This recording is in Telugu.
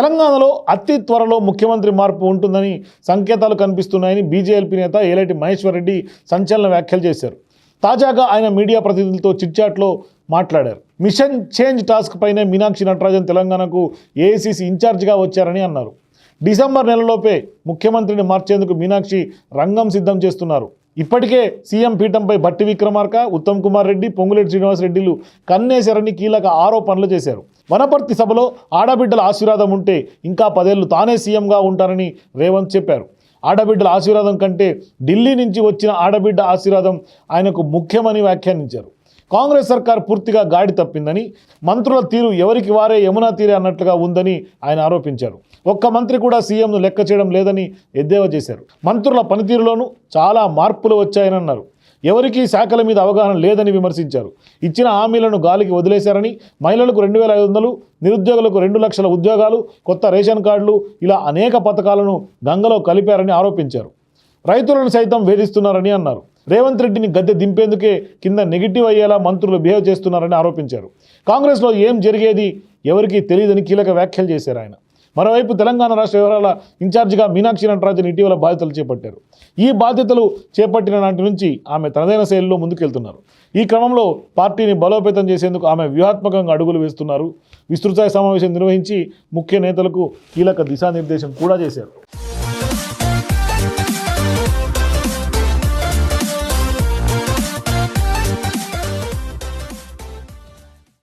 తెలంగాణలో అతి త్వరలో ముఖ్యమంత్రి మార్పు ఉంటుందని సంకేతాలు కనిపిస్తున్నాయని బీజేపీ నేత ఏలటి మహేశ్వర్ రెడ్డి సంచలన వ్యాఖ్యలు చేశారు. తాజాగా ఆయన మీడియా ప్రతినిధులతో చిట్చాట్లో మాట్లాడారు. మిషన్ చేంజ్ టాస్క్ పైనే మీనాక్షి నటరాజన్ తెలంగాణకు ఏఐసిసి ఇన్ఛార్జిగా వచ్చారని అన్నారు. డిసెంబర్ నెలలోపే ముఖ్యమంత్రిని మార్చేందుకు మీనాక్షి రంగం సిద్ధం చేస్తున్నారు. ఇప్పటికే సీఎం పీఠంపై భట్టి విక్రమార్క ఉత్తమ్ కుమార్ రెడ్డి పొంగులేటి శ్రీనివాస్ రెడ్డిలు కన్నేశారని కీలక ఆరోపణలు చేశారు. వనపర్తి సభలో ఆడబిడ్డల ఆశీర్వాదం ఉంటే ఇంకా పదేళ్ళు తానే సీఎంగా ఉంటారని రేవంత్ చెప్పారు. ఆడబిడ్డల ఆశీర్వాదం కంటే ఢిల్లీ నుంచి వచ్చిన ఆడబిడ్డ ఆశీర్వాదం ఆయనకు ముఖ్యమని వ్యాఖ్యానించారు. కాంగ్రెస్ సర్కార్ పూర్తిగా గాడి తప్పిందని మంత్రుల తీరు ఎవరికి వారే యమునా తీరే అన్నట్లుగా ఉందని ఆయన ఆరోపించారు. ఒక్క మంత్రి కూడా సీఎంను లెక్క చేయడం లేదని ఎద్దేవా చేశారు. మంత్రుల పనితీరులోనూ చాలా మార్పులు వచ్చాయని అన్నారు ఎవరికీ శాఖల మీద అవగాహన లేదని విమర్శించారు. ఇచ్చిన హామీలను గాలికి వదిలేశారని మహిళలకు రెండు వేల ఐదు వందలు నిరుద్యోగులకు రెండు లక్షల ఉద్యోగాలు కొత్త రేషన్ కార్డులు ఇలా అనేక పథకాలను గంగలో కలిపారని ఆరోపించారు. రైతులను సైతం వేధిస్తున్నారని అన్నారు. రేవంత్ రెడ్డిని గద్దె దింపేందుకే కింద నెగిటివ్ అయ్యేలా మంత్రులు బిహేవ్ చేస్తున్నారని ఆరోపించారు. కాంగ్రెస్లో ఏం జరిగేది ఎవరికీ తెలియదని కీలక వ్యాఖ్యలు చేశారు ఆయన. మరోవైపు తెలంగాణ రాష్ట్ర వ్యవహారాల ఇన్ఛార్జిగా మీనాక్షి నటరాజన్ ఇటీవల బాధ్యతలు చేపట్టారు. ఈ బాధ్యతలు చేపట్టిన నాటి నుంచి ఆమె తనదైన శైలిలో ముందుకెళ్తున్నారు. ఈ క్రమంలో పార్టీని బలోపేతం చేసేందుకు ఆమె వ్యూహాత్మకంగా అడుగులు వేస్తున్నారు. విస్తృత సమావేశం నిర్వహించి ముఖ్య నేతలకు కీలక దిశానిర్దేశం కూడా చేశారు.